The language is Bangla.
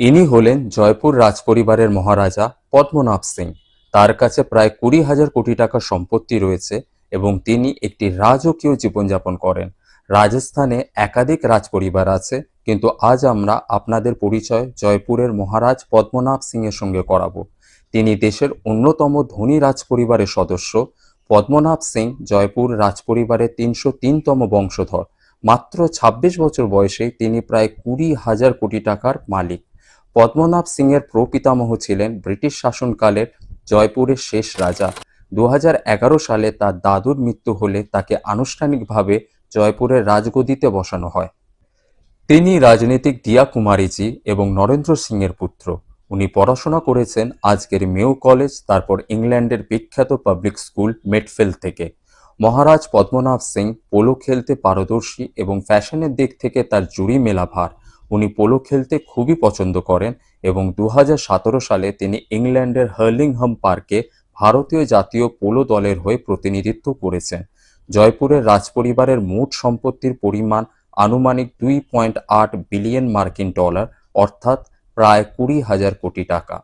ইনি হলেন জয়পুর রাজপরিবারের মহারাজা পদ্মনাভ সিং। তার কাছে প্রায় কুড়ি হাজার কোটি টাকার সম্পত্তি রয়েছে এবং তিনি একটি রাজকীয় জীবনযাপন করেন। রাজস্থানে একাধিক রাজপরিবার আছে, কিন্তু আজ আমরা আপনাদের পরিচয় জয়পুরের মহারাজ পদ্মনাভ সিং এর সঙ্গে করাবো। তিনি দেশের অন্যতম ধনী রাজপরিবারের সদস্য। পদ্মনাভ সিং জয়পুর রাজপরিবারের তিনশো তিনতম বংশধর। মাত্র ২৬ বছর বয়সে তিনি প্রায় কুড়ি হাজার কোটি টাকার মালিক। পদ্মনাভ সিং এর প্রপিতামহ ছিলেন ব্রিটিশ শাসনকালের জয়পুরের শেষ রাজা। দু হাজার এগারো সালে তার দাদুর মৃত্যু হলে তাকে আনুষ্ঠানিকভাবে জয়পুরের রাজগদিতে বসানো হয়। তিনি রাজনীতিক দিয়া কুমারীজি এবং নরেন্দ্র সিং এর পুত্র। উনি পড়াশোনা করেছেন আজকের মেও কলেজ, তারপর ইংল্যান্ডের বিখ্যাত পাবলিক স্কুল মেটফিল্ড থেকে। মহারাজ পদ্মনাভ সিং পোলো খেলতে পারদর্শী এবং ফ্যাশনের দিক থেকে তার জুড়ি মেলা ভার উনি পোলো খেলতে খুবই পছন্দ করেন এবং দু হাজার সতেরো সালে তিনি ইংল্যান্ডের হার্লিংহাম পার্কে ভারতীয় জাতীয় পোলো দলের হয়ে প্রতিনিধিত্ব করেছেন। জয়পুরের রাজপরিবারের মোট সম্পত্তির পরিমাণ আনুমানিক দুই পয়েন্ট আট বিলিয়ন মার্কিন ডলার, অর্থাৎ প্রায় কুড়ি হাজার কোটি টাকা।